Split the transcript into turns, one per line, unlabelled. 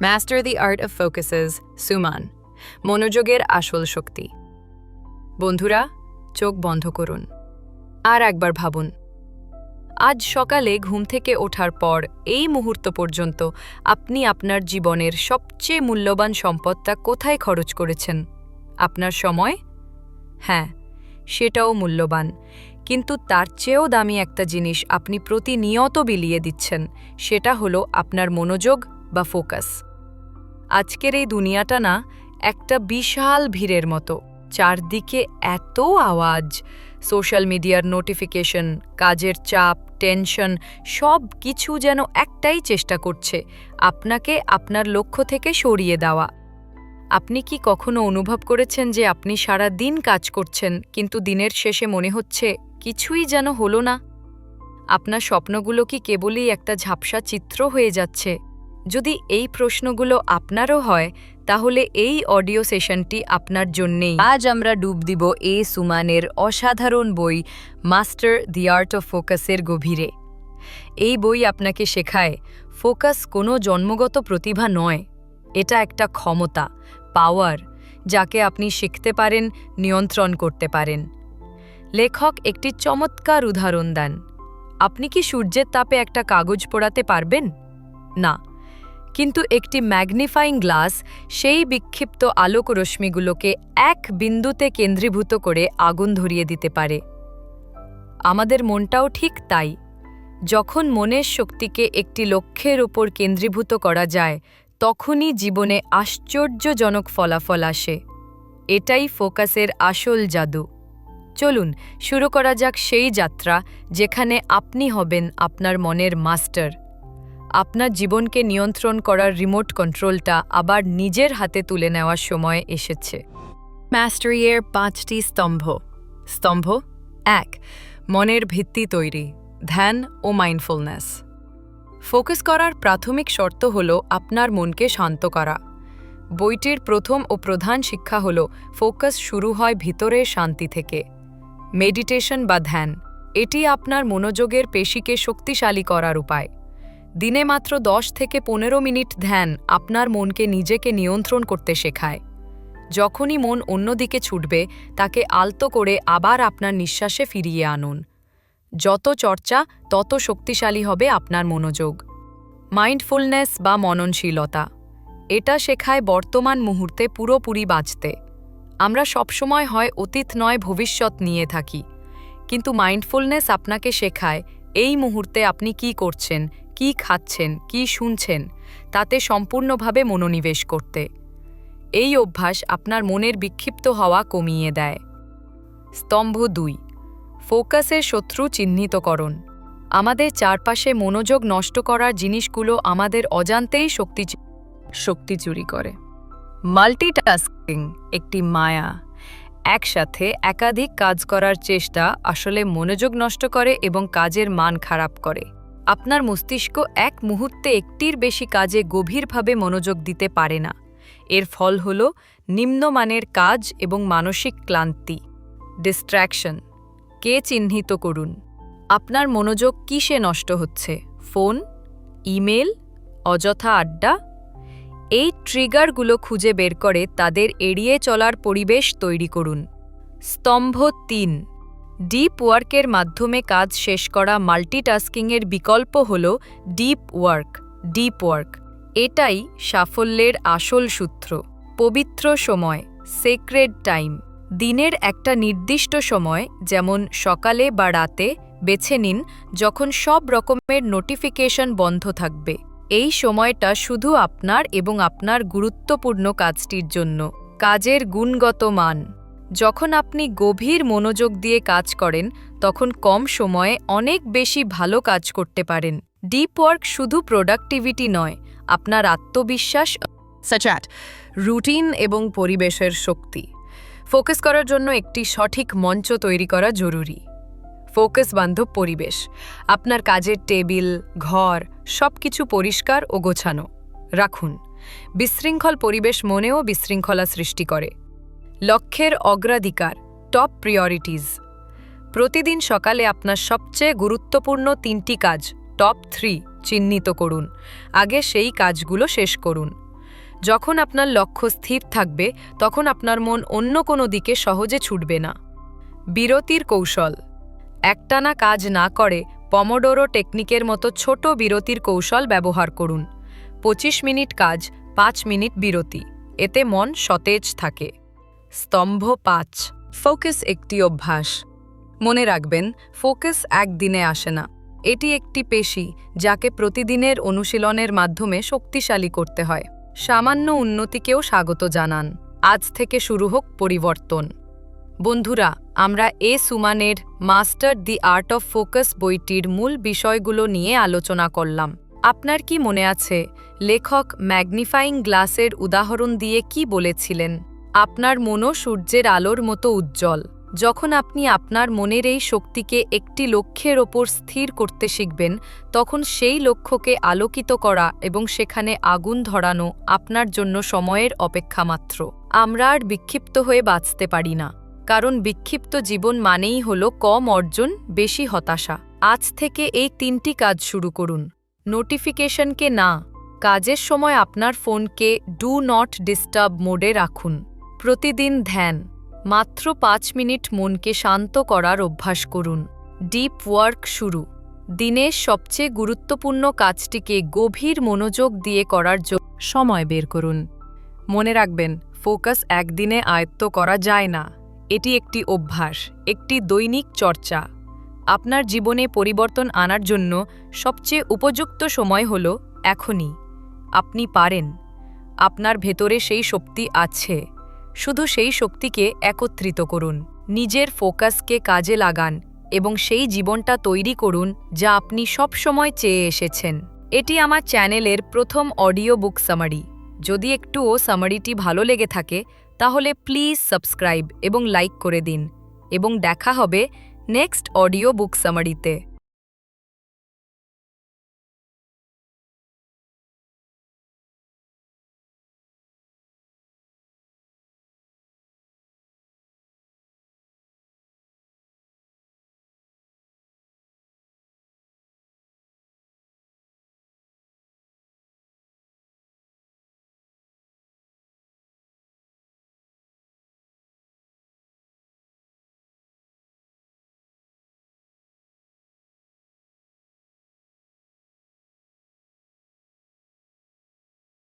Master the art of focuses Suman মনোযোগের আসল শক্তি। বন্ধুরা, চোখ বন্ধ করুন। আর একবার ভাবুন, আজ সকালে ঘুম থেকে ওঠার পর এই মুহূর্ত পর্যন্ত আপনি আপনার জীবনের সবচেয়ে মূল্যবান সম্পদটা কোথায় খরচ করেছেন? আপনার সময়? হ্যাঁ সেটাও মূল্যবান। কিন্তু তার চেয়েও দামি একটা জিনিস আপনি প্রতিনিয়ত বিলিয়ে দিচ্ছেন, সেটা হলো আপনার মনোযোগ বা ফোকাস। আজকের এই দুনিয়াটা না একটা বিশাল ভিড়ের মতো। চারদিকে এত আওয়াজ, সোশ্যাল মিডিয়ার নোটিফিকেশন, কাজের চাপ, টেনশন, সব কিছু যেন একটাই চেষ্টা করছে, আপনাকে আপনার লক্ষ্য থেকে সরিয়ে দেওয়া। আপনি কি কখনো অনুভব করেছেন যে আপনি সারা দিন কাজ করছেন, কিন্তু দিনের শেষে মনে হচ্ছে কিছুই যেন হলো না? আপনার স্বপ্নগুলো কি কেবলই একটা ঝাপসা চিত্র হয়ে যাচ্ছে? যদি এই প্রশ্নগুলো আপনারও হয়, তাহলে এই অডিও সেশনটি আপনার জন্যেই। আজ আমরা ডুব দিব এ সুমানের অসাধারণ বই, মাস্টার দি আর্ট অফ ফোকাসের গভীরে। এই বই আপনাকে শেখায়, ফোকাস কোনো জন্মগত প্রতিভা নয়, এটা একটা ক্ষমতা, পাওয়ার, যাকে আপনি শিখতে পারেন, নিয়ন্ত্রণ করতে পারেন। লেখক একটি চমৎকার উদাহরণ দেন। আপনি কি সূর্যের তাপে একটা কাগজ পোড়াতে পারবেন? না। কিন্তু একটি ম্যাগনিফাইং গ্লাস সেই বিক্ষিপ্ত আলোক রশ্মিগুলোকে এক বিন্দুতে কেন্দ্রীভূত করে আগুন ধরিয়ে দিতে পারে। আমাদের মনটাও ঠিক তাই। যখন মনের শক্তিকে একটি লক্ষ্যের ওপর কেন্দ্রীভূত করা যায়, তখনই জীবনে আশ্চর্যজনক ফলাফল আসে। এটাই ফোকাসের আসল জাদু। চলুন, শুরু করা যাক সেই যাত্রা যেখানে আপনি হবেন আপনার মনের মাস্টার। আপনার জীবনকে নিয়ন্ত্রণ করার রিমোট কন্ট্রোলটা আবার নিজের হাতে তুলে নেওয়ার সময় এসেছে। ম্যাস্টারিয়ের পাঁচটি স্তম্ভ। স্তম্ভ এক, মনের ভিত্তি তৈরি, ধ্যান ও মাইন্ডফুলনেস ফোকাস করার প্রাথমিক শর্ত হল আপনার মনকে শান্ত করা। বইটির প্রথম ও প্রধান শিক্ষা হল ফোকাস শুরু হয় ভিতরের শান্তি থেকে। মেডিটেশন বা ধ্যান, এটি আপনার মনোযোগের পেশিকে শক্তিশালী করার উপায়। দিনে মাত্র দশ থেকে পনেরো মিনিট ধ্যান আপনার মনকে নিজেকে নিয়ন্ত্রণ করতে শেখায়। যখনই মন অন্যদিকে ছুটবে, তাকে আলতো করে আবার আপনার নিঃশ্বাসে ফিরিয়ে আনুন। যত চর্চা, তত শক্তিশালী হবে আপনার মনোযোগ। মাইন্ডফুলনেস বা মননশীলতা, এটা শেখায় বর্তমান মুহূর্তে পুরোপুরি বাঁচতে। আমরা সবসময় হয় অতীত নয়, ভবিষ্যৎ নিয়ে থাকি। কিন্তু মাইন্ডফুলনেস আপনাকে শেখায়, এই মুহূর্তে আপনি কি করছেন কি খাচ্ছেন, কি শুনছেন, তাতে সম্পূর্ণভাবে মনোনিবেশ করতে। এই অভ্যাস আপনার মনের বিক্ষিপ্ত হওয়া কমিয়ে দেয়। স্তম্ভ দুই, ফোকাসের শত্রু চিহ্নিতকরণ। আমাদের চারপাশে মনোযোগ নষ্ট করার জিনিসগুলো আমাদের অজান্তেই শক্তি শক্তি চুরি করে। মাল্টিটাস্কিং একটি মায়া। একসাথে একাধিক কাজ করার চেষ্টা আসলে মনোযোগ নষ্ট করে এবং কাজের মান খারাপ করে। আপনার মস্তিষ্ক এক মুহূর্তে একটির বেশি কাজে গভীরভাবে মনোযোগ দিতে পারে না। এর ফল হল নিম্নমানের কাজ এবং মানসিক ক্লান্তি। ডিস্ট্র্যাকশন কে চিহ্নিত করুন? আপনার মনোযোগ কিসে নষ্ট হচ্ছে? ফোন? ইমেল? অযথা আড্ডা? এই ট্রিগারগুলো খুঁজে বের করে তাদের এড়িয়ে চলার পরিবেশ তৈরি করুন। স্তম্ভ তিন। ডিপ ওয়ার্কের মাধ্যমে কাজ শেষ করা মাল্টিটাস্কিংয়ের বিকল্প হল ডিপ ওয়ার্ক ডিপ ওয়ার্ক। এটাই সাফল্যের আসল সূত্র। পবিত্র সময় সেক্রেড টাইম দিনের একটা নির্দিষ্ট সময়, যেমন সকালে বা রাতে, বেছে নিন যখন সব রকমের নোটিফিকেশন বন্ধ থাকবে। এই সময়টা শুধু আপনার এবং আপনার গুরুত্বপূর্ণ কাজটির জন্য। কাজের গুণগত মান। যখন আপনি গভীর মনোযোগ দিয়ে কাজ করেন, তখন কম সময়ে অনেক বেশি ভালো কাজ করতে পারেন। ডিপ ওয়ার্ক শুধু প্রোডাক্টিভিটি নয়, আপনার আত্মবিশ্বাস সাচাট রুটিন এবং পরিবেশের শক্তি। ফোকাস করার জন্য একটি সঠিক মঞ্চ তৈরি করা জরুরি। ফোকাস বান্ধব পরিবেশ, আপনার কাজের টেবিল, ঘর সব কিছু পরিষ্কার ও গোছানো। রাখুন। বিশৃঙ্খল পরিবেশ মনেও বিশৃঙ্খলা সৃষ্টি করে। লক্ষ্যের অগ্রাধিকার টপ প্রিয়রিটিজ প্রতিদিন সকালে আপনার সবচেয়ে গুরুত্বপূর্ণ তিনটি কাজ টপ থ্রি চিহ্নিত করুন। আগে সেই কাজগুলো শেষ করুন। যখন আপনার লক্ষ্য স্থির থাকবে, তখন আপনার মন অন্য কোনো দিকে সহজে ছুটবে না। বিরতির কৌশল। একটানা কাজ না করে পমোডোরো টেকনিকের মতো ছোট বিরতির কৌশল ব্যবহার করুন। পঁচিশ মিনিট কাজ, পাঁচ মিনিট বিরতি। এতে মন সতেজ থাকে। স্তম্ভ পাঁচ। ফোকাস একটি অভ্যাস। মনে রাখবেন, ফোকাস একদিনে আসে না। এটি একটি পেশি, যাকে প্রতিদিনের অনুশীলনের মাধ্যমে শক্তিশালী করতে হয়। সামান্য উন্নতিকেও স্বাগত জানান। আজ থেকে শুরু হোক পরিবর্তন। বন্ধুরা, আমরা এ সুমানের master the art of focus বইটির মূল বিষয়গুলো নিয়ে আলোচনা করলাম। আপনার কি মনে আছে, লেখক ম্যাগনিফাইং গ্লাসের উদাহরণ দিয়ে কি বলেছিলেন? আপনার মনও সূর্যের আলোর মতো উজ্জ্বল। যখন আপনি আপনার মনের এই শক্তিকে একটি লক্ষ্যের ওপর স্থির করতে শিখবেন, তখন সেই লক্ষ্যকে আলোকিত করা এবং সেখানে আগুন ধরানো আপনার জন্য সময়ের অপেক্ষা মাত্র। আমরা আর বিক্ষিপ্ত হয়ে বাঁচতে পারি না, কারণ বিক্ষিপ্ত জীবন মানেই হল কম অর্জন, বেশি হতাশা। আজ থেকে এই তিনটি কাজ শুরু করুন। নোটিফিকেশনকে না, কাজের সময় আপনার ফোনকে ডু নট ডিস্টার্ব মোডে রাখুন। প্রতিদিন ধ্যান। মাত্র পাঁচ মিনিট মনকে শান্ত করার অভ্যাস করুন। ডিপ ওয়ার্ক শুরু। দিনের সবচেয়ে গুরুত্বপূর্ণ কাজটিকে গভীর মনোযোগ দিয়ে করার জন্য সময় বের করুন। মনে রাখবেন, ফোকাস একদিনে আয়ত্ত করা যায় না। এটি একটি অভ্যাস, একটি দৈনিক চর্চা। আপনার জীবনে পরিবর্তন আনার জন্য সবচেয়ে উপযুক্ত সময় হল এখনই। আপনি পারেন। আপনার ভেতরে সেই শক্তি আছে। শুধু সেই শক্তিকে একত্রিত করুন, নিজের ফোকাসকে কাজে লাগান এবং সেই জীবনটা তৈরি করুন যা আপনি সবসময় চেয়ে এসেছেন। এটি আমার চ্যানেলের প্রথম অডিও বুক সামারি। যদি একটুও সামারিটি ভালো লেগে থাকে, তাহলে প্লিজ সাবস্ক্রাইব এবং লাইক করে দিন। এবং দেখা হবে নেক্সট অডিও বুক সামারিতে।